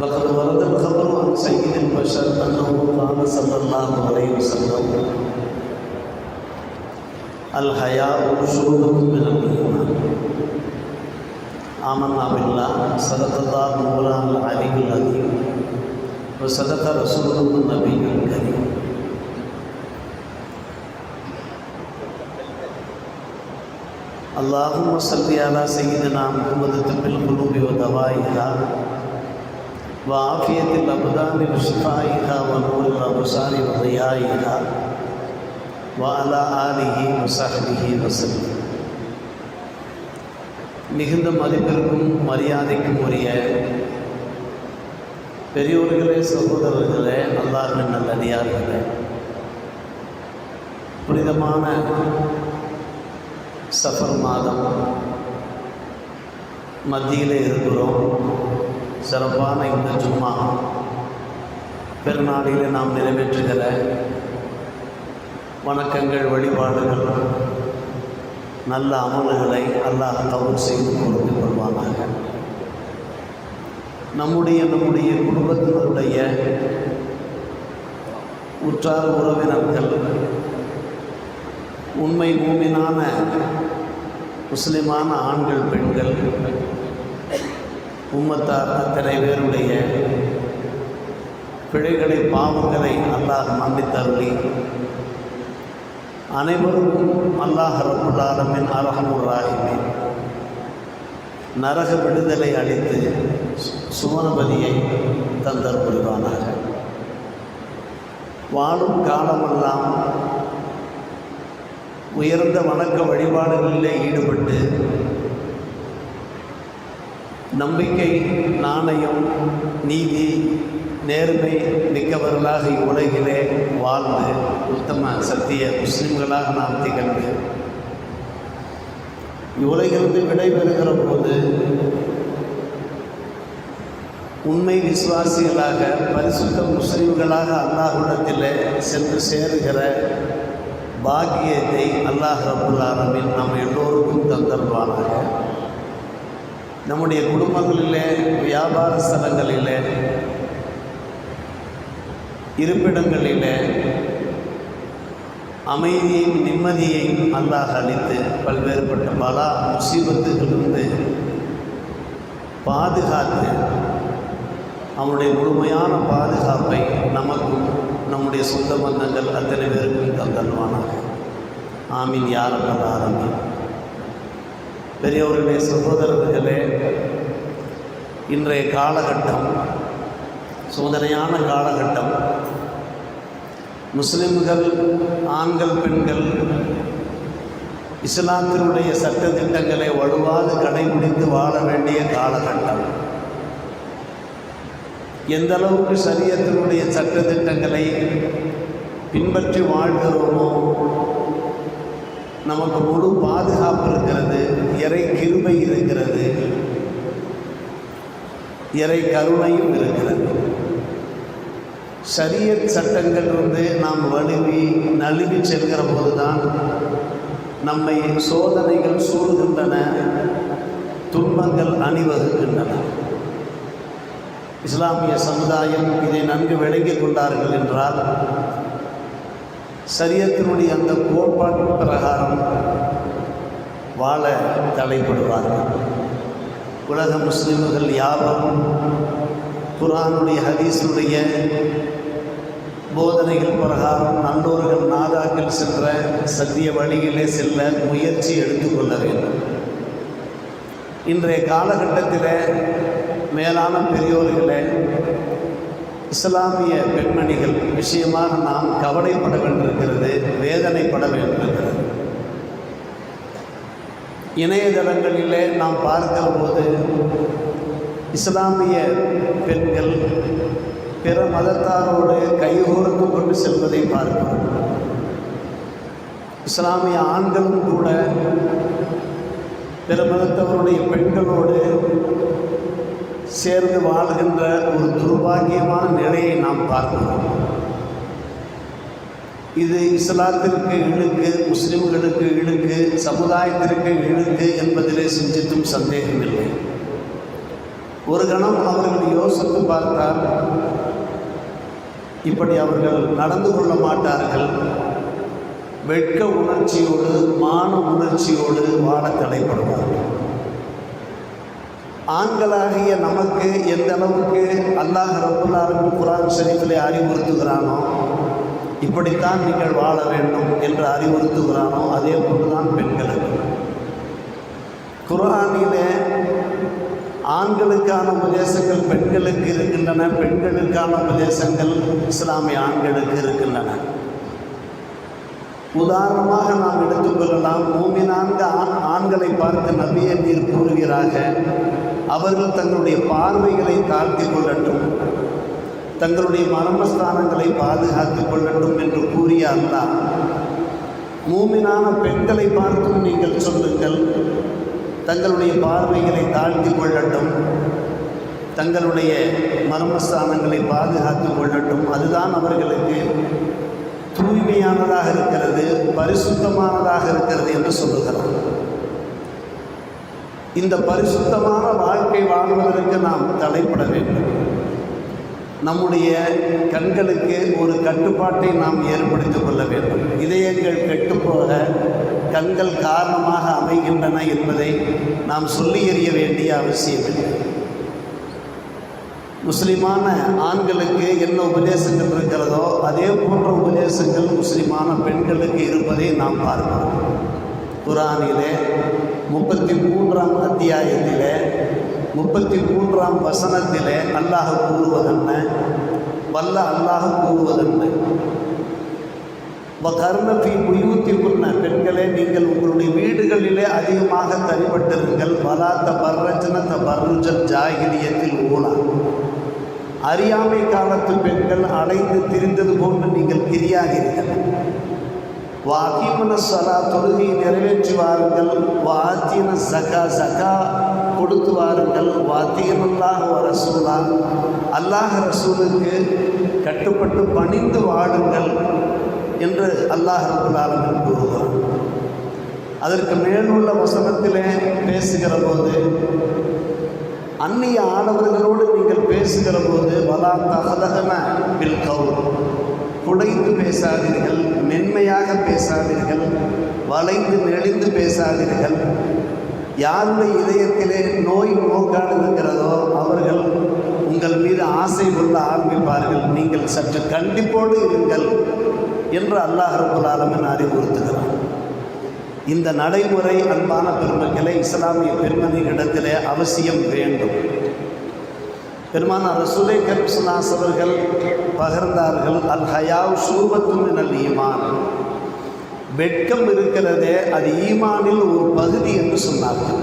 وقد ورد الخبر عن سيد البشر انه قال صلى الله عليه وسلم الحياء شعبة من الايمان آمنا بالله صدق الله مولانا العلي العظيم وصدق رسوله النبي الكريم اللهم صل على سيدنا محمد طب القلوب ودوائها وعافية الأبدان وشفائها ونور الأبصار وضيائها وعلى آله وصحبه وسلم மிகுந்த மதிப்பிற்கும் மரியாதைக்கும் உரிய பெரியோர்களே சகோதரர்களே அல்லாஹின் நல்லடியார்களே புனிதமான சஃபர் மாதம் மத்தியிலே இருக்கிறோம் சிறப்பான இந்த ஜும்மா. பெருநாளில் நாம் நிறைவேற்றுகிற வணக்கங்கள் வழிபாடுகள் நல்ல அமல்களை அல்லாஹ் கவுல் செய்து கொடுத்து கொள்வானாக. நம்முடைய நம்முடைய குடும்பத்தினருடைய உற்றார் உறவினர்கள் உண்மை மூமினான முஸ்லிமான ஆண்கள் பெண்கள் உம்மத்தார் அத்தனை பேருடைய பிழைகளை பாவங்களை அல்லாஹ் மன்னித்தருளி. அனைவருக்கும் அல்லாஹ் ரபுல்லாலமின் அரஹமுர் நரக விடுதலை அளித்து சுமனபதியை தந்தர் புரிவானாக வாழும் காலமெல்லாம் உயர்ந்த வணக்க வழிபாடுகளிலே ஈடுபட்டு நம்பிக்கை நாணயம் நீதி நேர்மை மிக்கவர்களாக இவ்வுலகிலே வாழ்ந்து உத்தம சத்திய முஸ்லிம்களாக நாம் திகழ்ந்து இவ்வுலகிலிருந்து விடைபெறுகிற போது உண்மை விசுவாசிகளாக பரிசுத்த முஸ்லிம்களாக அல்லாஹுடத்தில் சென்று சேருகிற பாக்கியத்தை அல்லாஹ் ரபுல் நாம் எல்லோருக்கும் தந்தல்வானாக நம்முடைய குடும்பங்களிலே வியாபார ஸ்தலங்களிலே இருப்பிடங்களிலே அமைதியையும் நிம்மதியையும் அல்லாஹ் அளித்து பல்வேறுபட்ட பலா முசீபத்துகளிலிருந்து பாதுகாத்து அவனுடைய முழுமையான பாதுகாப்பை நமக்கும் நம்முடைய சொந்த பந்தங்கள் அத்தனை பேருக்கும் தந்தல்வானாக ஆமீன் யாரும் ஆரம்பி பெரியவர்களே சகோதரர்களே இன்றைய காலகட்டம் சோதனையான காலகட்டம். முஸ்லிம்கள் ஆண்கள் பெண்கள் இஸ்லாத்தினுடைய சட்டத்திட்டங்களை வலுவாக கடைபிடித்து வாழ வேண்டிய காலகட்டம். எந்த அளவுக்கு சரியத்தினுடைய சட்டத்திட்டங்களை பின்பற்றி வாழ்கிறோமோ நமக்கு முழு பாதுகாப்பு இருக்கிறது இறை கிருபை இருக்கிறது. இறை கருணையும் இருக்கிறது. சரியத் சட்டங்கள் வந்து நாம் வலுவி நழுவி செல்கிற போதுதான் நம்மை சோதனைகள் சூழ்கின்றன துன்பங்கள் அணிவகுக்கின்றன. இஸ்லாமிய சமுதாயம் இதை நன்கு விளங்கிக் கொண்டார்கள் என்றால் சரியத்தினுடைய அந்த கோட்பாட்டு பிரகாரம் வாழ தலைப்படுவார்கள். உலக முஸ்லீம்கள் யாவரும் குரானுடைய ஹதீஸுடைய போதனைகள் பிரகாரம் நல்லோர்கள் நாதாக்கள் சென்ற சத்திய வழியிலே செல்ல முயற்சி எடுத்துக்கொள்ள வேண்டும். இன்றைய காலகட்டத்தில் மேலான பெரியோர்களே இஸ்லாமிய பெண்மணிகள் விஷயமாக நாம் கவலைப்பட வேண்டியிருக்கிறது வேதனைப்பட வேண்டியிருக்கிறது. இணையதளங்களிலே நாம் பார்க்கிற போது இஸ்லாமிய பெண்கள் பிற மதத்தாரோடு கைகோர்த்து கொண்டு செல்வதை பார்க்கிறோம். இஸ்லாமிய ஆண்களும் கூட பிற மதத்தவருடைய பெண்களோடு சேர்ந்து வாழ்கின்ற ஒரு துர்பாகியமான நிலையை நாம் பார்க்கிறோம். இது இஸ்லாத்திற்கு இழுக்கு முஸ்லிம்களுக்கு இழுக்கு சமுதாயத்திற்கு இழுக்கு என்பதிலே சிந்தித்தும் சந்தேகமில்லை. ஒரு கணம் அவர்கள் யோசித்து பார்த்தால் இப்படி அவர்கள் நடந்து கொள்ள மாட்டார்கள். வெட்க உணர்ச்சியோடு மான உணர்ச்சியோடு வாழ தலைப்படுவார்கள் ஆண்களாகிய நமக்கு எந்த அளவுக்கு அல்லாஹ் ரபுல்லாலும் குரான் ஷரீஃபிலே அறிவுறுத்துகிறானோ இப்படித்தான் நீங்கள் வாழ வேண்டும் என்று அறிவுறுத்துகிறானோ அதே போன்றுதான் பெண்களுக்கு. குரானிலே ஆண்களுக்கான உபதேசங்கள் பெண்களுக்கு இருக்கின்றன பெண்களுக்கான உபதேசங்கள் இஸ்லாமிய ஆண்களுக்கு இருக்கின்றன. உதாரணமாக நாம் எடுத்துக்கொள்ளலாம் மூமி நான்கு ஆண் ஆண்களை பார்த்து நபியை நீர் கூறுகிறார்கள் அவர்கள் தங்களுடைய பார்வைகளை தாழ்த்தி கொள்ளட்டும். தங்களுடைய மர்மஸ்தானங்களை பாதுகாத்துக் கொள்ளட்டும் என்று கூறிய அல்லா மூமினான பெண்களை பார்த்தும் நீங்கள் சொல்லுங்கள். தங்களுடைய பார்வைகளை தாழ்த்தி கொள்ளட்டும். தங்களுடைய மர்மஸ்தானங்களை பாதுகாத்துக் கொள்ளட்டும். அதுதான் அவர்களுக்கு தூய்மையானதாக இருக்கிறது பரிசுத்தமானதாக இருக்கிறது என்று சொல்லுகிறார். இந்த பரிசுத்தமான வாழ்க்கை வாழ்வதற்கு நாம் தடைப்பட வேண்டும். நம்முடைய கண்களுக்கு ஒரு கட்டுப்பாட்டை நாம் ஏற்படுத்திக் கொள்ள வேண்டும். இதயங்கள் கெட்டுப்போக கண்கள் காரணமாக அமைகின்றன என்பதை நாம் சொல்லி எறிய வேண்டிய அவசியமில்லை முஸ்லிமான ஆண்களுக்கு என்ன உபதேசங்கள் இருக்கிறதோ அதே போன்ற உபதேசங்கள் முஸ்லிமான பெண்களுக்கு இருப்பதை நாம் பார்க்கிறோம். குரானிலே முப்பத்தி மூன்றாம் அத்தியாயத்திலே முப்பத்தி மூன்றாம் வசனத்திலே அல்லாஹ் கூறுவதென்ன? வல்ல அல்லாஹ் கூறுவதென்ன? கர்ணபி உயூத்தி புண்ண பெண்களே நீங்கள் உங்களுடைய வீடுகளிலே அதிகமாக தனிப்பட்டிருங்கள். வலாத்த பர்ரஜனத்த பர்ருஜல் ஜாகிரியத்தில் ஊனா. அறியாமை காலத்து பெண்கள் அலைந்து திரிந்தது போன்று நீங்கள் கிரியாகிறீர்கள். வாக்கிமன சலா தொழுகை நிறைவேற்றி வாருங்கள். வாத்தியன சகா சகா கொடுத்து வாருங்கள் வாத்தியமல்லாக ரசூலா அல்லாஹ் ரசூலுக்கு கட்டுப்பட்டு பணிந்து வாழுங்கள் என்று அல்லாஹ் ரபுல்லாலமின் கூறுவார். அதற்கு மேலுள்ள வசனத்திலே பேசுகிற போது அந்நிய ஆடவர்களோடு நீங்கள் பேசுகிற போது வலா தகதகன பில் கவுல் குடைந்து பேசாதீர்கள் மென்மையாக பேசாதீர்கள் வளைந்து நெளிந்து பேசாதீர்கள். யாருடைய இதயத்திலே நோய் நோக்காடு இருக்கிறதோ அவர்கள் உங்கள் மீது ஆசை கொள்ள ஆரம்பிப்பார்கள். நீங்கள் சற்று கண்டிப்போடு இருங்கள் என்று அல்லாஹ் ரபுல் ஆலமின் அறிவுறுத்துகிறார் இந்த நடைமுறை அன்பான பெருமக்களை இஸ்லாமிய பெருமனிகளிடத்திலே அவசியம் வேண்டும். பெருமான ரசூலை கரிசுலாஸ் அவர்கள் பகிர்ந்தார்கள் அல் ஹயாவ் சூபத்தும் அல் ஈமான். வெட்கம் இருக்கிறதே அது ஈமானில் ஒரு பகுதி என்று சொன்னார்கள்.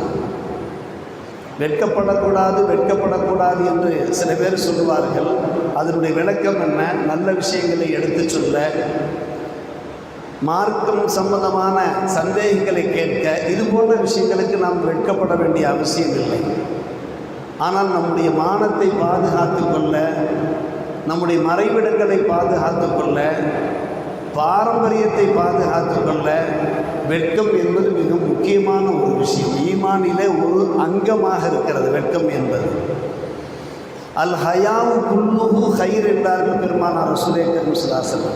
வெட்கப்படக்கூடாது வெட்கப்படக்கூடாது என்று சில பேர் சொல்லுவார்கள். அதனுடைய விளக்கம் என்ன? நல்ல விஷயங்களை எடுத்து சொல்ல மார்க்கம் சம்பந்தமான சந்தேகங்களை கேட்க இது போன்ற விஷயங்களுக்கு நாம் வெட்கப்பட வேண்டிய அவசியம் இல்லை. ஆனால் நம்முடைய மானத்தை பாதுகாத்து கொள்ள நம்முடைய மறைவிடங்களை பாதுகாத்து கொள்ள பாரம்பரியத்தை பாதுகாத்து கொள்ள வெட்கம் என்பது மிக முக்கியமான ஒரு விஷயம். ஈமானில ஒரு அங்கமாக இருக்கிறது வெட்கம் என்பது. அல் ஹயாவு குல்லுஹு ஹைர் என்றார்கள் பெருமானார் சுரேகர் முஸ்லாசன்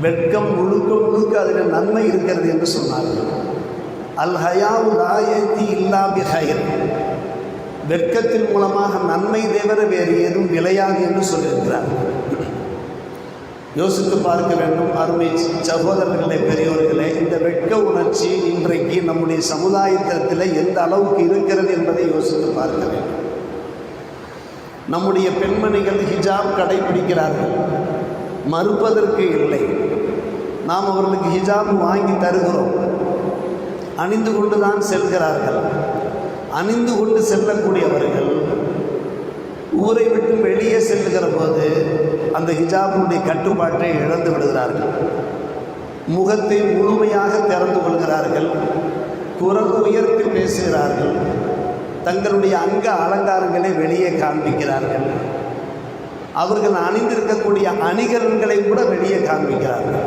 வெட்கம் முழுக்க முழுக்க அதில் நன்மை இருக்கிறது என்று சொன்னார்கள். அல் ஹயாவு ராயத்தி இல்லாமி ஹைர். வெட்கத்தின் மூலமாக நன்மை தவிர வேறு ஏதும் விளையாது என்று சொல்லியிருக்கிறார். யோசித்து பார்க்க வேண்டும். அருமை சகோதரர்களே பெரியோர்களே இந்த வெட்க உணர்ச்சி இன்றைக்கு நம்முடைய சமுதாயத்தில் எந்த அளவுக்கு இருக்கிறது என்பதை யோசித்து பார்க்க வேண்டும். நம்முடைய பெண்மணிகள் ஹிஜாப் கடைபிடிக்கிறார்கள். மறுப்பதற்கு இல்லை. நாம் அவர்களுக்கு ஹிஜாப் வாங்கி தருகிறோம். அணிந்து கொண்டு தான் செல்கிறார்கள். அணிந்து கொண்டு செல்லக்கூடியவர்கள் ஊரை விட்டு வெளியே செல்கிற போது அந்த ஹிஜாபுடைய கட்டுப்பாட்டை இழந்து விடுகிறார்கள். முகத்தை முழுமையாக திறந்து கொள்கிறார்கள். குரல் உயர்த்தி பேசுகிறார்கள். தங்களுடைய அங்க அலங்காரங்களை வெளியே காண்பிக்கிறார்கள். அவர்கள் அணிந்திருக்கக்கூடிய அணிகலன்களை கூட வெளியே காண்பிக்கிறார்கள்.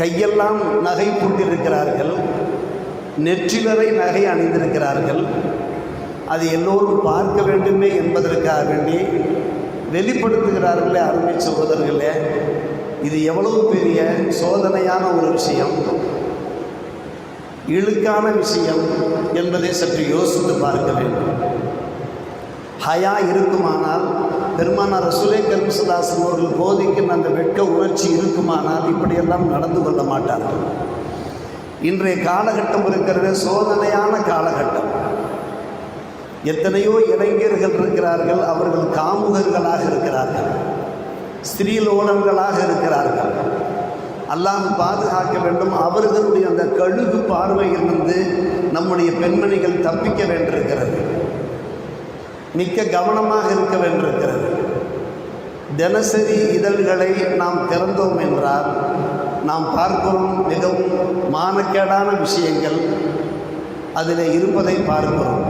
கையெல்லாம் நகை போட்டிருக்கிறார்கள் நெற்றிலரை நகை அணிந்திருக்கிறார்கள். அது எல்லோரும் பார்க்க வேண்டுமே என்பதற்காக வேண்டி வெளிப்படுத்துகிறார்களே அருமை சகோதரர்களே இது எவ்வளவு பெரிய சோதனையான ஒரு விஷயம். இழுக்கான விஷயம் என்பதை சற்று யோசித்து பார்க்க வேண்டும். ஹயா இருக்குமானால் பெருமான ரசுலே கருமசுதாசன் அவர்கள் போதிக்கும் அந்த வெட்க உணர்ச்சி இருக்குமானால் இப்படியெல்லாம் நடந்து கொள்ள மாட்டார்கள். இன்றைய காலகட்டம் இருக்கிறது சோதனையான காலகட்டம். எத்தனையோ இளைஞர்கள் இருக்கிறார்கள் அவர்கள் காமுகர்களாக இருக்கிறார்கள் ஸ்திரீலோலங்களாக இருக்கிறார்கள். அல்லாஹ் பாதுகாக்க வேண்டும். அவர்களுடைய அந்த கழுகு பார்வையிலிருந்து நம்முடைய பெண்மணிகள் தப்பிக்க வேண்டியிருக்கிறது. மிக்க கவனமாக இருக்க வேண்டியிருக்கிறது. தினசரி இதழ்களை நாம் திறந்தோம் என்றால் நாம் பார்க்கிறோம் மிகவும் மானக்கேடான விஷயங்கள். அதில் இருப்பதை பார்க்கிறோம்.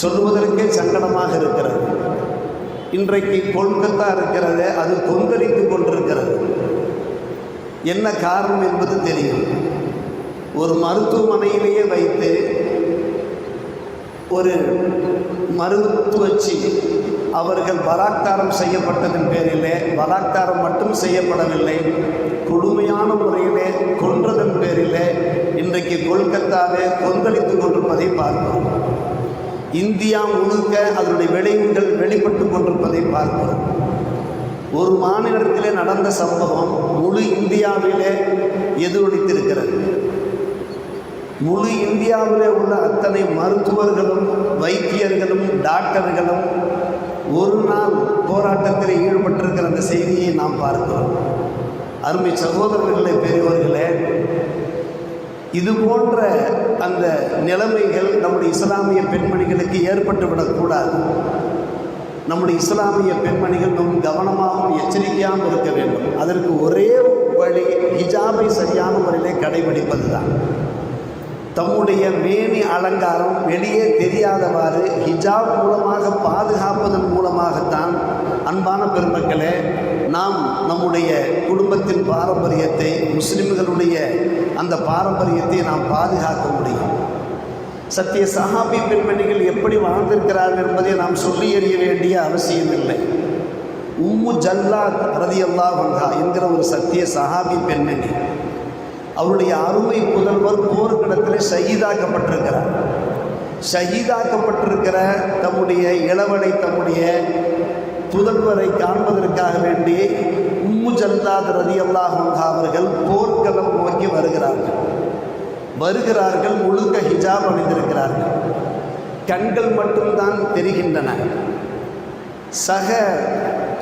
சொல்லுவதற்கே சங்கடமாக இருக்கிறது. இன்றைக்கு கொல்கத்தா இருக்கிறது அது கொந்தளித்து கொண்டிருக்கிறது. என்ன காரணம் என்பது தெரியும். ஒரு மருத்துவமனையிலேயே வைத்து ஒரு மருத்துவச்சி அவர்கள் பலாத்காரம் செய்யப்பட்டதன் பேரிலே பலாத்காரம் மட்டும் செய்யப்படவில்லை கொடுமையான முறையிலே கொன்றதன் பேரிலே இன்றைக்கு கொல்கத்தாவே கொந்தளித்து கொண்டிருப்பதை பார்க்கிறோம். இந்தியா முழுக்க அதனுடைய விளைவுகள் வெளிப்பட்டு கொண்டிருப்பதை பார்க்கிறோம். ஒரு மாநிலத்திலே நடந்த சம்பவம் முழு இந்தியாவிலே எதிரொலித்திருக்கிறது. முழு இந்தியாவிலே உள்ள அத்தனை மருத்துவர்களும் வைத்தியர்களும் டாக்டர்களும் ஒரு நாள் போராட்டத்தில் ஈடுபட்டிருக்கிற அந்த செய்தியை நாம் பார்க்கிறோம். அருமை சகோதரர்களே பெரியவர்களே இது போன்ற அந்த நிலைமைகள் நம்முடைய இஸ்லாமிய பெண்மணிகளுக்கு ஏற்பட்டு விடக்கூடாது. நம்முடைய இஸ்லாமிய பெண்மணிகள் மிகவும் கவனமாகவும் எச்சரிக்கையாகவும் இருக்க வேண்டும். அதற்கு ஒரே வழி ஹிஜாபை சரியான முறையிலே கடைபிடிப்பது தான் தம்முடைய மேனி அலங்காரம் வெளியே தெரியாதவாறு ஹிஜாப் மூலமாக பாதுகாப்பதன் மூலமாகத்தான் அன்பான பெருமக்களே நாம் நம்முடைய குடும்பத்தின் பாரம்பரியத்தை முஸ்லிம்களுடைய அந்த பாரம்பரியத்தை நாம் பாதுகாக்க முடியும். சத்திய சஹாபி பெண்மணிகள் எப்படி வாழ்ந்திருக்கிறார்கள் என்பதை நாம் சொல்லி எறிய வேண்டிய அவசியமில்லை. உம்மு ஜல்லாத் ரதி அல்லா வங்கா என்கிற ஒரு சத்திய சஹாபி பெண்மணி அவருடைய அருமை புதல்வர் போர்க்கிடத்தில் ஷஹீதாக்கப்பட்டிருக்கிறார். ஷஹீதாக்கப்பட்டிருக்கிற தம்முடைய இளவனை தம்முடைய புதல்வரை காண்பதற்காக வேண்டி உம்மு ஜல்லாத் ரதி அல்லாஹ் அவர்கள் போர்க்களம் நோக்கி வருகிறார்கள். வருகிறார்கள் முழுக்க ஹிஜாப் அணிந்திருக்கிறார்கள். கண்கள் மட்டும்தான் தெரிகின்றன. சக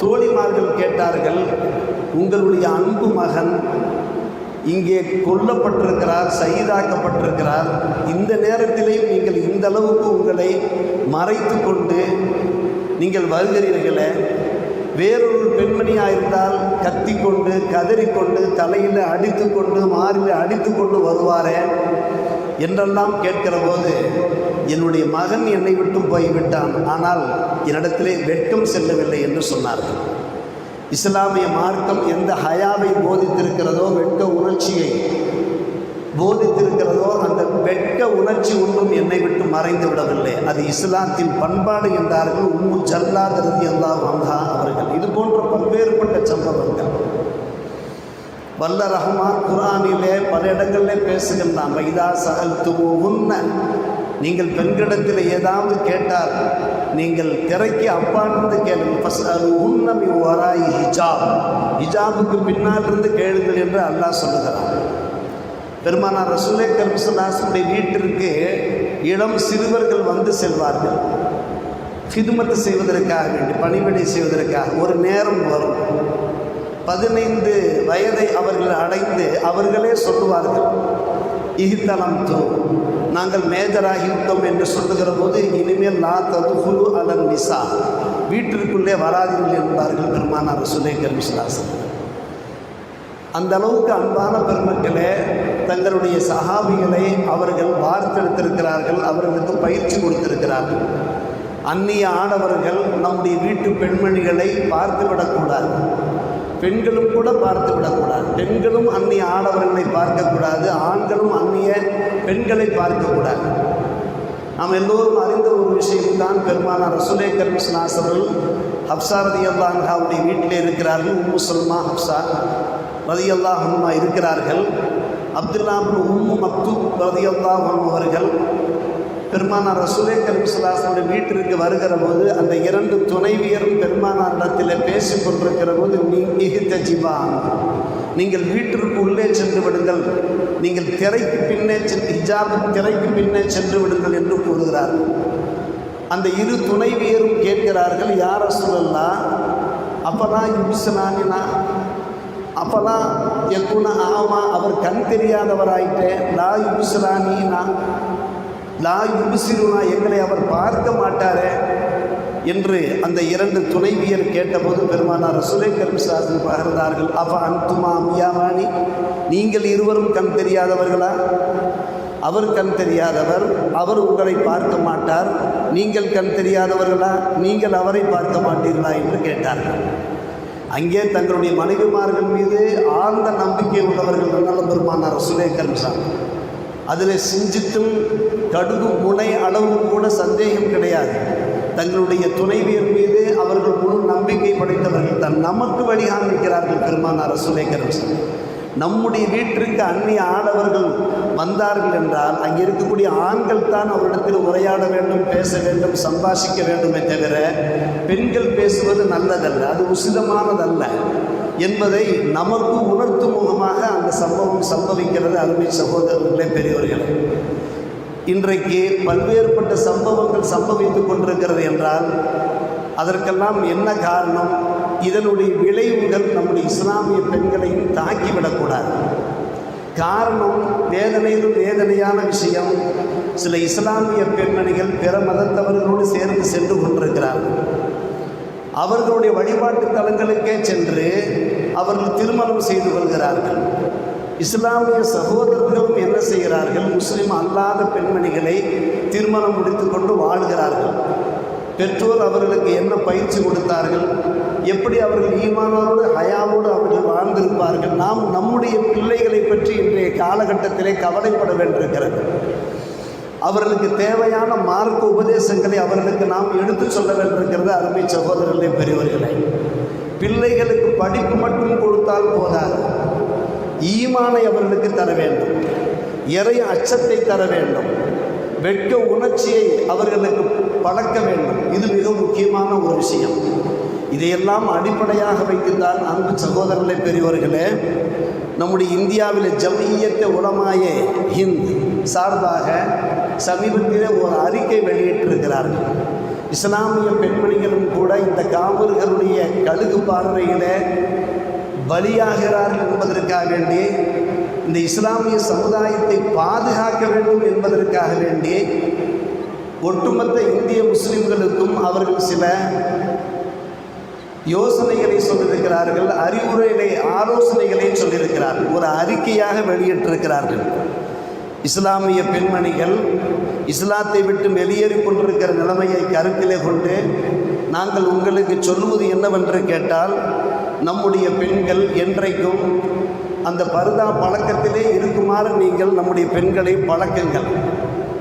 தோழிமார்கள் கேட்டார்கள் உங்களுடைய அன்பு மகன் இங்கே கொல்லப்பட்டிருக்கிறார் சைதாக்கப்பட்டிருக்கிறார் இந்த நேரத்திலேயும் நீங்கள் இந்த அளவுக்கு உங்களை மறைத்து கொண்டு நீங்கள் வருகிறீர்களே. வேறொரு பெண்மணியாக இருந்தால் கத்தி கொண்டு கதறிக்கொண்டு தலையில் அடித்து கொண்டு மாறில் அடித்து கொண்டு வருவாரே என்றெல்லாம் கேட்கிற போது என்னுடைய மகன் என்னை விட்டும் போய்விட்டான். ஆனால் என்னிடத்திலே வெட்கம் செல்லவில்லை என்று சொன்னார்கள். இஸ்லாமிய மார்க்கம் எந்த ஹயாவை போதித்திருக்கிறதோ வெட்க உணர்ச்சியை போதித்திருக்கிறதோ அந்த வெட்க உணர்ச்சி ஒன்றும் என்னை விட்டு மறைந்து விடவில்லை. அது இஸ்லாத்தின் பண்பாடு என்றார்கள். உம்மு ஜல்லாதரதி அல்லா வந்தா அவர்கள். இது போன்ற பல்வேறுபட்ட சம்பவங்கள். வல்ல ரஹ்மான் குரானிலே பல இடங்களிலே பேசுகின்றான். வைதா சகல் உன்ன நீங்கள் பெண்களிடத்தில் ஏதாவது கேட்டால் நீங்கள் திரைக்கு அப்பாலிருந்து கேளுங்கள். ஃபஸ்ட் அது உன்னமி வராய் ஹிஜாப். ஹிஜாபுக்கு பின்னால் இருந்து கேளுங்கள் என்று அல்லாஹ் சொல்லுகிறான். பெருமானார் ரசூலே கருமசல்லாசனுடைய வீட்டிற்கு இளம் சிறுவர்கள் வந்து செல்வார்கள். ஹிதுமத்து செய்வதற்காக வேண்டி பணிவிடை செய்வதற்காக ஒரு நேரம் வரும். பதினைந்து வயதை அவர்கள் அடைந்து அவர்களே சொல்லுவார்கள் இஹித்தலம் தோ நாங்கள் மேஜராகிவிட்டோம் என்று சொல்லுகிற போது இனிமேல் லா ததுகுலு அலன் நிசா வீட்டிற்குள்ளே வராதீர்கள் என்பார்கள் பெருமானார் ரசூலே கருமசல்லாசன் அந்த அளவுக்கு அன்பான பெருமக்களே தங்களுடைய சகாபிகளை அவர்கள் வார்த்தெடுத்திருக்கிறார்கள் அவர்களுக்கு பயிற்சி கொடுத்திருக்கிறார்கள். அந்நிய ஆடவர்கள் நம்முடைய வீட்டு பெண்மணிகளை பார்த்து விடக்கூடாது. பெண்களும் கூட பார்த்து விடக்கூடாது. பெண்களும் அந்நிய ஆடவர்களை பார்க்கக்கூடாது. ஆண்களும் அந்நிய பெண்களை பார்க்கக்கூடாது. நாம் எல்லோரும் அறிந்த ஒரு விஷயம்தான் பெருமானார் ரசுலே கர்மஸ்நாசர்கள் ஹப்சா ரதி அல்லாஹாவுடைய வீட்டிலே இருக்கிறார்கள். உம் முசல்மா ஹப்சா ரதி இருக்கிறார்கள். அப்துல்லாபின் உம்மு மக்தூப் ரதியல்லா அவர்கள் பெருமானார் ரசூலே கரிமிஸ்லாசனுடைய வீட்டிற்கு வருகிற போது அந்த இரண்டு துணைவியரும் பெருமானாரிடத்தில் பேசி கொண்டிருக்கிற போது நீகித்த ஜிவான் நீங்கள் வீட்டிற்கு உள்ளே சென்று விடுங்கள். நீங்கள் திரைக்கு பின்னே சென்று ஹிஜாபு திரைக்கு பின்னே சென்று விடுங்கள் என்று கூறுகிறார்கள் அந்த இரு துணைவியரும் கேட்கிறார்கள் யார் ரசூலல்லா அப்பதான் யுபிசனானினா அப்போலாம் எக்குன ஆமா அவர் கண் தெரியாதவராயிட்டேன் லா யுபிசலானினா லா யுபிசிருனா எங்களை அவர் பார்க்க மாட்டாரே என்று அந்த இரண்டு துணைவியர் கேட்டபோது பெருமானார் ரசுலை கருமிசாசன் பகிர்ந்தார்கள். அவ அந்துமா அம்யாவாணி நீங்கள் இருவரும் கண் தெரியாதவர்களா? அவர் கண் தெரியாதவர் அவர் உங்களை பார்க்க மாட்டார். நீங்கள் கண் தெரியாதவர்களா? நீங்கள் அவரை பார்க்க மாட்டீர்களா? என்று கேட்டார்கள். அங்கே தங்களுடைய மனைவிமார்கள் மீது ஆழ்ந்த நம்பிக்கை உள்ளவர்கள் நல்ல பெருமானார் ரசுலே கருமிசான் அதில் சிஞ்சித்தும் கடுகு முனை அளவு கூட சந்தேகம் கிடையாது. தங்களுடைய துணைவியர் மீது அவர்கள் முழு நம்பிக்கை படைத்தவர்கள் தான். நமக்கு வழி ஆரம்பிக்கிறார்கள் பெருமானார் ரசூலேக்கரம் நம்முடைய வீட்டிற்கு அந்நிய ஆடவர்கள் வந்தார்கள் என்றால் அங்கே இருக்கக்கூடிய ஆண்கள் தான் அவரிடத்தில் உரையாட வேண்டும் பேச வேண்டும் சம்பாஷிக்க வேண்டுமே தவிர பெண்கள் பேசுவது நல்லதல்ல அது உசிதமானதல்ல என்பதை நமக்கு உணர்த்தும் முகமாக அந்த சம்பவம் சம்பவிக்கிறது. அருமை சகோதரர்களே பெரியவர்களே இன்றைக்கு பல்வேறுபட்ட சம்பவங்கள் சம்பவித்துக் கொண்டிருக்கிறது என்றால் அதற்கெல்லாம் என்ன காரணம்? இதனுடைய விளைவுகள் நம்முடைய இஸ்லாமிய பெண்களையும் தாக்கிவிடக்கூடாது. காரணம் வேதனையிலும் வேதனையான விஷயம் சில இஸ்லாமிய பெண்மணிகள் பிற மதத்தவர்களோடு சேர்ந்து சென்று கொண்டிருக்கிறார்கள். அவர்களுடைய வழிபாட்டு தலங்களுக்கே சென்று அவர்கள் திருமணம் செய்து கொள்கிறார்கள். இஸ்லாமிய சகோதரர்களும் என்ன செய்கிறார்கள்? முஸ்லீம் அல்லாத பெண்மணிகளை திருமணம் முடித்து கொண்டு வாழ்கிறார்கள். பெற்றோர் அவர்களுக்கு என்ன பயிற்சி கொடுத்தார்கள்? எப்படி அவர்கள் ஈமானோடு ஹயாவோடு அவர்கள் வாழ்ந்திருப்பார்கள்? நாம் நம்முடைய பிள்ளைகளை பற்றி இன்றைய காலகட்டத்திலே கவலைப்பட வேண்டியிருக்கிறது. அவர்களுக்கு தேவையான மார்க்க உபதேசங்களை அவர்களுக்கு நாம் எடுத்து சொல்ல வேண்டியிருக்கிறது அருமை சகோதரர்களே பெரியவர்களே பிள்ளைகளுக்கு படிப்பு மட்டும் கொடுத்தால் போதாது. ஈமானை அவர்களுக்கு தர வேண்டும். இறை அச்சத்தை தர வேண்டும். வெட்க உணர்ச்சியை அவர்களுக்கு பழக்க வேண்டும். இது மிக முக்கியமான ஒரு விஷயம். இதையெல்லாம் அடிப்படையாக வைத்துத்தான் அன்பு சகோதரர்களை பெரியவர்களே நம்முடைய இந்தியாவில் ஜமியத்தை உலமாய ஹிந்த் சார்பாக சமீபத்திலே ஒரு அறிக்கை வெளியிட்டிருக்கிறார்கள். இஸ்லாமிய பெண்மணிகளும் கூட இந்த காவல்களுடைய கழுகு பார்வைகளை பலியாகிறார்கள் என்பதற்காக வேண்டி இந்த இஸ்லாமிய சமுதாயத்தை பாதுகாக்க வேண்டும் என்பதற்காக வேண்டி ஒட்டுமொத்த இந்திய முஸ்லிம்களுக்கும் அவர்கள் சில யோசனைகளை சொல்லியிருக்கிறார்கள் அறிவுரைகளை ஆலோசனைகளை சொல்லியிருக்கிறார்கள் ஒரு அறிக்கையாக வெளியிட்டிருக்கிறார்கள். இஸ்லாமிய பெண்மணிகள் இஸ்லாத்தை விட்டு வெளியேறி கொண்டிருக்கிற நிலைமையை கருத்திலே கொண்டு நாங்கள் உங்களுக்கு சொல்லுவது என்னவென்று கேட்டால் நம்முடைய பெண்கள் என்றைக்கும் அந்த பருதா பழக்கத்திலே இருக்குமாறு நீங்கள் நம்முடைய பெண்களை பழக்குங்கள்.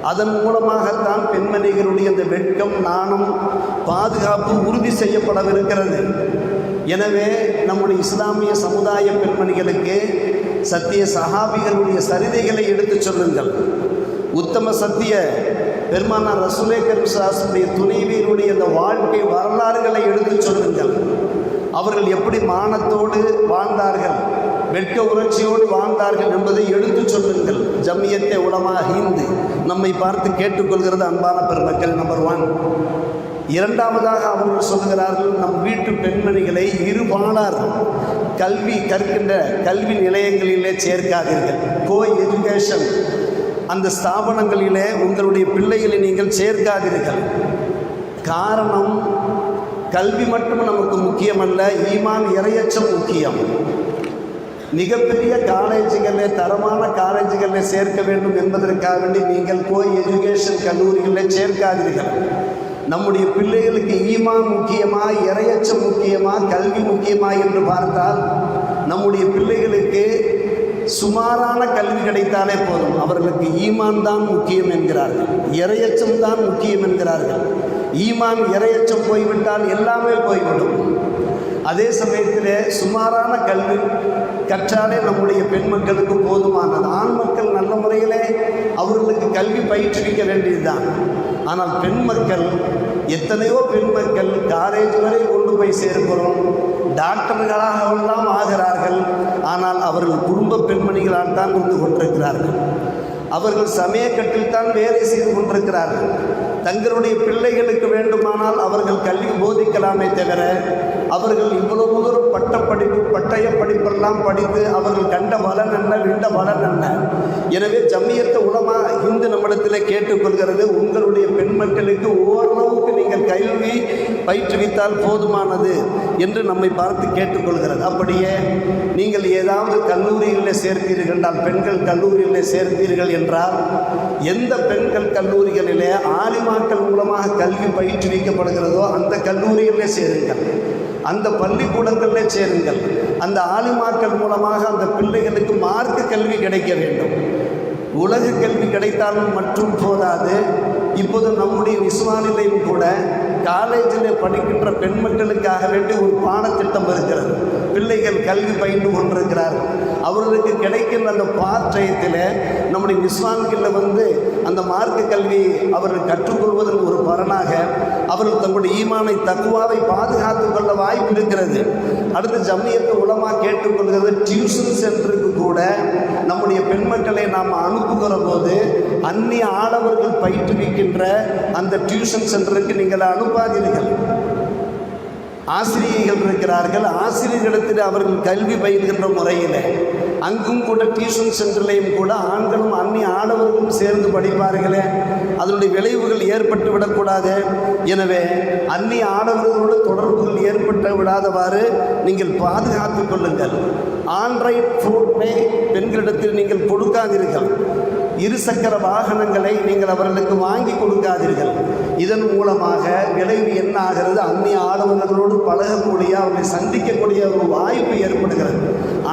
அதன் மூலமாகத்தான் பெண்மணிகளுடைய அந்த வெட்கம் நாணம் பாதுகாப்பு உறுதி செய்யப்படவிருக்கிறது. எனவே நம்முடைய இஸ்லாமிய சமுதாய பெண்மணிகளுக்கு சத்திய சஹாபிகளுடைய சரிதைகளை எடுத்துச் சொல்லுங்கள். உத்தம சத்திய பெருமானார் ரசுலேகர் கருசாசுடைய துணைவியருடைய அந்த வாழ்க்கை வரலாறுகளை எடுத்துச் சொல்லுங்கள். அவர்கள் எப்படி மானத்தோடு வாழ்ந்தார்கள்? வெட்க உணர்ச்சியோடு வாழ்ந்தார்கள் என்பதை எடுத்துச் சொல்லுங்கள். ஜம்மியத்தை உலமா ஹிந்து நம்மை பார்த்து கேட்டுக்கொள்கிறது அன்பான பெருமக்கள் நம்பர் ஒன் இரண்டாவதாக அவர்கள் சொல்கிறார்கள் நம் வீட்டு பெண்மணிகளை இருபாலார் கல்வி கற்கின்ற கல்வி நிலையங்களிலே சேர்க்காதீர்கள். கோ எஜுகேஷன் அந்த ஸ்தாபனங்களிலே உங்களுடைய பிள்ளைகளை நீங்கள் சேர்க்காதீர்கள். காரணம் கல்வி மட்டும் நமக்கு முக்கியமல்ல ஈமான் இறையச்சம் முக்கியம். மிகப்பெரிய காலேஜுகளில் தரமான காலேஜுகளில் சேர்க்க வேண்டும் என்பதற்காக வேண்டி நீங்கள் போய் எஜுகேஷன் கல்லூரிகளில் சேர்க்காதீர்கள். நம்முடைய பிள்ளைகளுக்கு ஈமான் முக்கியமா இறையச்சம் முக்கியமா கல்வி முக்கியமா என்று பார்த்தால் நம்முடைய பிள்ளைகளுக்கு சுமாரான கல்வி கிடைத்தாலே போதும். அவர்களுக்கு ஈமான் தான் முக்கியம் என்கிறார்கள். இறையச்சம் தான் முக்கியம் என்கிறார்கள். ஈமான் இறையச்சம் போய்விட்டால் எல்லாமே போய்விடும். அதே சமயத்தில் சுமாரான கல்வி கற்றாலே நம்முடைய பெண் மக்களுக்கு போதுமானது. ஆண் மக்கள் நல்ல முறையிலே அவர்களுக்கு கல்வி பயிற்றுவிக்க வேண்டியதுதான். ஆனால் பெண் மக்கள் எத்தனையோ பெண் மக்கள் காலேஜ் வரை கொண்டு போய் சேர்க்கிறோம். டாக்டர்களாக தான் ஆகிறார்கள். ஆனால் அவர்கள் குடும்ப பெண்மணிகளால் தான் இருந்து கொண்டிருக்கிறார்கள். அவர்கள் சமயக்கட்டில் தான் வேலை செய்து கொண்டிருக்கிறார்கள். தங்களுடைய பிள்ளைகளுக்கு வேண்டுமானால் அவர்கள் கல்வி போதிக்கலாமே தவிர அவர்கள் இவ்வளவு தூரம் பட்ட படிப்பு பட்டய படிப்பெல்லாம் படித்து அவர்கள் கண்ட பலன் என்ன விண்ட பலன் என்ன எனவே ஜம்மியத்த உலமா இந்து நம்மிடத்தில் கேட்டுக்கொள்கிறது உங்களுடைய பெண் மக்களுக்கு ஓரளவுக்கு நீங்கள் கல்வி பயிற்றுவித்தால் போதுமானது என்று நம்மை பார்த்து கேட்டுக்கொள்கிறது. அப்படியே நீங்கள் ஏதாவது கல்லூரியில் சேர்த்தீர்கள் என்றால் பெண்கள் கல்லூரியில் சேர்த்தீர்கள் என்றால் எந்த பெண்கள் கல்லூரிகளிலே ஆலிமாக்கள் மூலமாக கல்வி பயிற்றுவிக்கப்படுகிறதோ அந்த கல்லூரிகளிலே சேருங்கள். அந்த பள்ளிக்கூடங்களில் சேருங்கள். அந்த ஆலிமாக்கள் மூலமாக அந்த பிள்ளைகளுக்கு மார்க்க கல்வி கிடைக்க வேண்டும். உலக கல்வி கிடைத்தாலும் மட்டும் போதாது. இப்போது நம்முடைய விஸ்வானிலையும் கூட காலேஜில் படிக்கின்ற பெண் மக்களுக்காக வேண்டி ஒரு பாடத்திட்டம் இருக்கிறது. பிள்ளைகள் கல்வி பயின்று கொண்டிருக்கிறார்கள் அவர்களுக்கு கிடைக்கின்ற அந்த பாற்றயத்தில் நம்முடைய விஸ்வான்களில் வந்து அந்த மார்க்க கல்வி அவர்கள் கற்றுக்கொள்வதன் ஒரு பலனாக அவர்கள் தங்களுடைய ஈமானை தக்குவாவை பாதுகாத்து கொள்ள வாய்ப்பு இருக்கிறது. அடுத்து ஜம்மியத்து உலமாக கேட்டுக்கொள்கிறது. டியூஷன் சென்டருக்கு கூட நம்முடைய பெண்மக்களை நாம் அனுப்புகிற போது அந்நிய ஆடவர்கள் பயிற்றுவிக்கின்ற அந்த டியூஷன் சென்டருக்கு நீங்கள் அனுப்பாதீர்கள். ஆசிரியர்கள் இருக்கிறார்கள். ஆசிரியர்களிடத்தில் அவர்கள் கல்வி பயில்கின்ற முறையில். அங்கும் கூட டியூஷன் சென்டர்லையும் கூட ஆண்களும் அந்நிய ஆடவர்களும் சேர்ந்து படிப்பார்களே. அதனுடைய விளைவுகள் ஏற்பட்டு விடக்கூடாது. எனவே அந்நிய ஆடவர்களோடு தொடர்புகள் ஏற்பட்டு விடாதவாறு நீங்கள் பாதுகாத்து கொள்ளுங்கள். ஆண்ட்ராய்ட் ஃபோனை பெண்களிடத்தில் நீங்கள் கொடுக்காதீர்கள். இருசக்கர வாகனங்களை நீங்கள் அவர்களுக்கு வாங்கி கொடுக்காதீர்கள். இதன் மூலமாக விளைவு என்ன ஆகிறது அந்நிய ஆளுநர்களோடு பழகக்கூடிய அவர்களை சந்திக்கக்கூடிய ஒரு வாய்ப்பு ஏற்படுகிறது.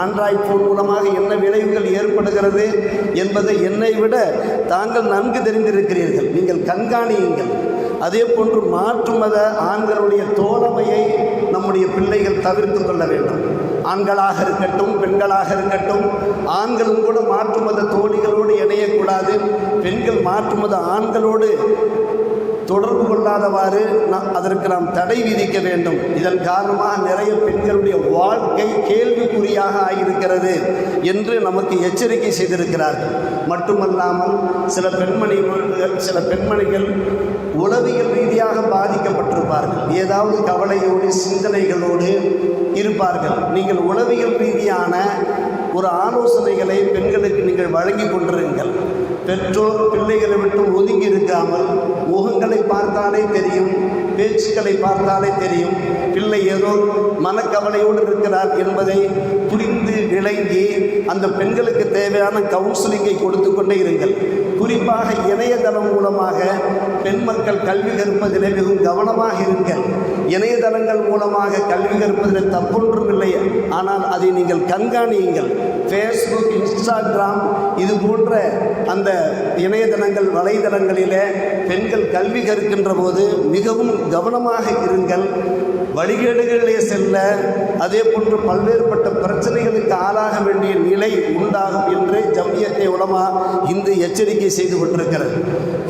ஆண்ட்ராய்ட் ஃபோன் மூலமாக என்ன விளைவுகள் ஏற்படுகிறது என்பதை என்னை விட தாங்கள் நன்கு தெரிந்திருக்கிறீர்கள். நீங்கள் கண்காணியுங்கள். அதே போன்று மாற்று மத ஆண்களுடைய தோழமையை நம்முடைய பிள்ளைகள் தவிர்த்து கொள்ள வேண்டும். ஆண்களாக இருக்கட்டும் பெண்களாக இருக்கட்டும் ஆண்களும் கூட மாற்று மத தோழிகளோடு இணையக்கூடாது. பெண்கள் மாற்று மத ஆண்களோடு தொடர்பு கொள்ளாதவாறு நாம் அதற்கு நாம் தடை விதிக்க வேண்டும். இதன் காரணமாக நிறைய பெண்களுடைய வாழ்க்கை கேள்விக்குறியாக ஆகியிருக்கிறது என்று நமக்கு எச்சரிக்கை செய்திருக்கிறார்கள். மட்டுமல்லாமல் சில பெண்மணிகள் சில பெண்மணிகள் உளவியல் ரீதியாக பாதிக்கப்பட்டிருப்பார்கள். ஏதாவது கவலையோடு சிந்தனைகளோடு இருப்பார்கள். நீங்கள் உளவியல் ரீதியான ஒரு ஆலோசனைகளை பெண்களுக்கு நீங்கள் வழங்கி கொண்டிருங்கள். பெற்றோர் பிள்ளைகளை விட்டு ஒதுங்கி இருக்காமல் முகங்களை பார்த்தாலே தெரியும். பேச்சுக்களை பார்த்தாலே தெரியும். பிள்ளை ஏதோ மனக்கவலையோடு இருக்கிறார் என்பதை புரிந்து விளங்கி அந்த பெண்களுக்கு தேவையான கவுன்சிலிங்கை கொடுத்து கொண்டே இருங்கள். குறிப்பாக இணையதளம் மூலமாக பெண் மக்கள் கல்வி கற்பதிலே மிகவும் கவனமாக இருங்கள். இணையதளங்கள் மூலமாக கல்வி கற்பதில் தப்பொன்றும் இல்லை. ஆனால் அதை நீங்கள் கண்காணியுங்கள். ஃபேஸ்புக் இன்ஸ்டாகிராம் இது போன்ற அந்த இணையதளங்கள் வலைதளங்களிலே பெண்கள் கல்வி கற்கின்ற போது மிகவும் கவனமாக இருங்கள். வழிகேடுகளிலே செல்ல அதே போன்று பல்வேறுபட்ட பிரச்சனைகளுக்கு ஆளாக வேண்டிய நிலை உண்டாகும் என்று ஜம்மியத்தை உலமா இந்து எச்சரிக்கை செய்து கொண்டிருக்கிறது.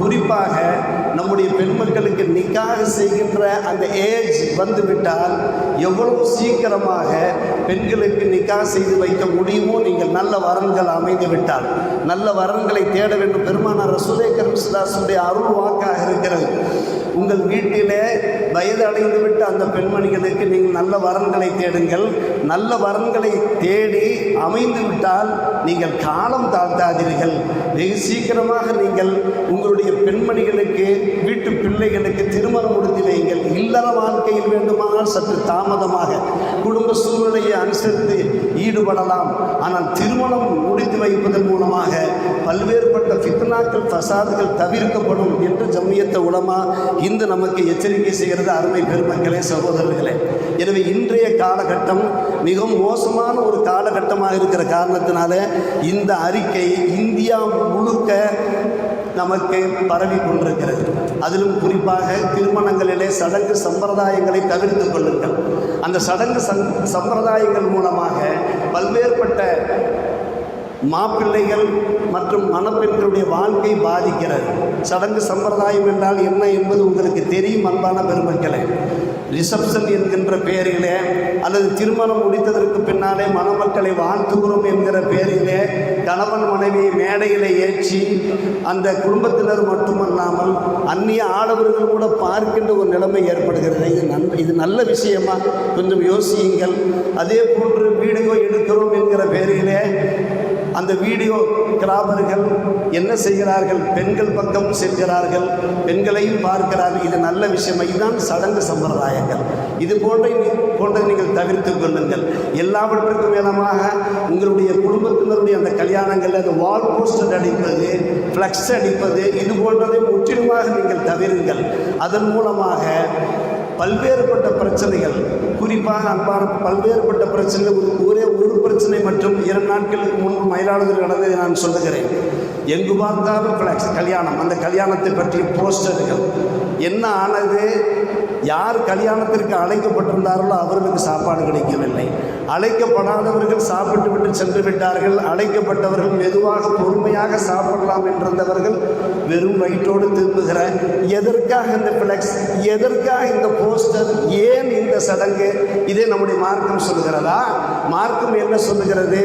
குறிப்பாக நம்முடைய பெண்மக்களுக்கு நிக்காக செய்கின்ற அந்த ஏஜ் வந்துவிட்டால் எவ்வளவு சீக்கிரமாக பெண்களுக்கு நிக்கா செய்து வைக்க முடியுமோ நீங்கள் நல்ல வரன்கள் அமைந்து விட்டால் நல்ல வரன்களை தேட வேண்டும். பெருமானார் ரசூலே கருமிசுதாசுடைய அருள் வாக்காக இருக்கிறது. உங்கள் வீட்டிலே வயது அடைந்து விட்ட அந்த பெண்மணிகளுக்கு நீங்கள் நல்ல வரன்களை தேடுங்கள். நல்ல வரன்களை தேடி அமைந்து விட்டால் நீங்கள் காலம் தாழ்த்தாதீர்கள். வெகு சீக்கிரமாக நீங்கள் உங்களுடைய பெண்மணிகளுக்கு வீட்டு பிள்ளைகளுக்கு திருமணம் முடித்து வையுங்கள் இல்லற வாழ்க்கையில் வேண்டுமானால் சற்று தாமதமாக குடும்ப சூழ்நிலையை அனுசரித்து ஈடுபடலாம். ஆனால் திருமணம் முடித்து வைப்பதன் மூலமாக பல்வேறுபட்ட ஃபித்னாக்கள் ஃபசாதுகள் தவிர்க்கப்படும் என்று ஜம்மியத்த உலமா இந்து நமக்கு எச்சரிக்கை செய்கிறது. அருமை பெருமக்களே சகோதரர்களே எனவே இன்றைய காலகட்டம் மிகவும் மோசமான ஒரு காலகட்டமாக இருக்கிற காரணத்தினால இந்த அறிக்கை இந்தியா முழுக்க நமக்கு பரவி கொண்டிருக்கிறது. அதிலும் குறிப்பாக திருமணங்களிலே சடங்கு சம்பிரதாயங்களை தவிர்த்து கொள்ளுங்கள். அந்த சடங்கு சம் சம்பிரதாயங்கள் மூலமாக பல்வேறுபட்ட மாப்பிள்ளைகள் மற்றும் மணப்பெண்களுடைய வாழ்க்கை பாதிக்கிறது. சடங்கு சம்பிரதாயம் என்றால் என்ன என்பது உங்களுக்கு தெரியும் அன்பான பெருமக்களை. ரிசப்ஷன் என்கின்ற பெயரிலே அல்லது திருமணம் முடித்ததற்கு பின்னாலே மணமக்களை வாழ்த்துகிறோம் என்கிற பெயரிலே கணவன் மனைவியை மேடையிலே ஏற்றி அந்த குடும்பத்தினர் மட்டுமல்லாமல் அந்நிய ஆடவர்கள் கூட பார்க்கின்ற ஒரு நிலைமை ஏற்படுகிறது. இது நன் இது நல்ல விஷயமா கொஞ்சம் யோசியுங்கள். அதே போன்று வீடியோ எடுக்கிறோம் என்கிற பெயரிலே அந்த வீடியோ கிராமர்கள் என்ன செய்கிறார்கள்? பெண்கள் பக்கம் செல்கிறார்கள். பெண்களையும் பார்க்கிறார்கள். இது நல்ல விஷயம். இதுதான் சடங்கு சம்பிரதாயங்கள். இது போன்ற போன்ற நீங்கள் தவிர்த்து கொள்ளுங்கள். எல்லாவற்றுக்கும் மேலமாக உங்களுடைய குடும்பத்தினருடைய அந்த கல்யாணங்களில் அந்த வால் போஸ்டர் அடிப்பது ஃப்ளக்ஸ் அடிப்பது இது போன்றதை முற்றிலுமாக நீங்கள் தவிருங்கள். அதன் மூலமாக பல்வேறுபட்ட பிரச்சனைகள். குறிப்பாக அன்பான பல்வேறுபட்ட பிரச்சனைகள் ஒரு ஒரே ஒரு பிரச்சனை மற்றும் இரண்டு நாட்களுக்கு முன்பு மயிலாடுதுறை நடந்ததை நான் சொல்லுகிறேன். எங்கு பார்த்தாலும் ஃப்ளாக்ஸ் கல்யாணம். அந்த கல்யாணத்தை பற்றிய போஸ்டர்கள் என்ன ஆனது? யார் கல்யாணத்திற்கு அழைக்கப்பட்டிருந்தார்களோ அவர்களுக்கு சாப்பாடு கிடைக்கவில்லை. அழைக்கப்படாதவர்கள் சாப்பிட்டு விட்டு சென்று விட்டார்கள். அழைக்கப்பட்டவர்கள் மெதுவாக பொறுமையாக சாப்பிடலாம் என்றிருந்தவர்கள் வெறும் வயிற்றோடு திரும்புகிற எதற்காக இந்த ஃப்ளெக்ஸ் எதற்காக இந்த போஸ்டர் ஏன் இந்த சடங்கு? இதே நம்முடைய மார்க்கம் சொல்லுகிறதா? மார்க்கம் என்ன சொல்லுகிறது?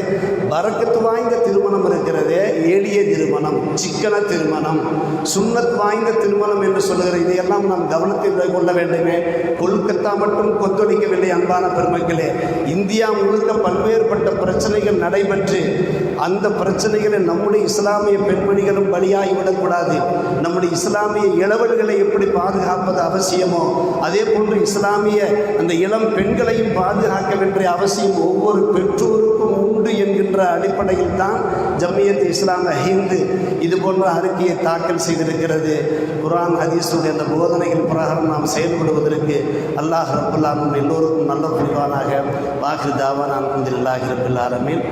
பறக்கத்து வாய்ந்த திருமணம் இருக்கிறது எளிய திருமணம் சிக்கன திருமணம் சுண்ணத் வாய்ந்த திருமணம் என்று சொல்லுகிற இதையெல்லாம் நாம் கவனத்தில் கொள்ள வேண்டும் கொல்கத்தா மட்டும் கொத்தொழிக்கவில்லை அன்பான பெருமக்களே. இந்தியா முழுக்க பல்வேறுபட்ட பிரச்சனைகள் நடைபெற்று அந்த பிரச்சனைகளை நம்முடைய இஸ்லாமிய பெண்மணிகளும் பலியாகிவிடக்கூடாது நம்முடைய இஸ்லாமிய இளவல்களை எப்படி பாதுகாப்பது அவசியமோ அதே போன்று இஸ்லாமிய அந்த இளம் பெண்களையும் பாதுகாக்க வேண்டிய அவசியம் ஒவ்வொரு பெற்றோருக்கும் உண்டு என்கின்ற அடிப்படையில் தான் ஜம்மியத் இஸ்லாம் ஹிந்து இது போன்ற அறிக்கையை தாக்கல் செய்திருக்கிறது. குரான் ஹதீஸுடைய அந்த போதனையின் பிரகாரம் நாம் செயல்படுவதற்கு அல்லாஹ் ரபுல்லாமும் எல்லோருக்கும் நல்ல புரிவானாக. வாக்கு தாவான் அலமதுல்லாஹி ரபுல்லாலமின்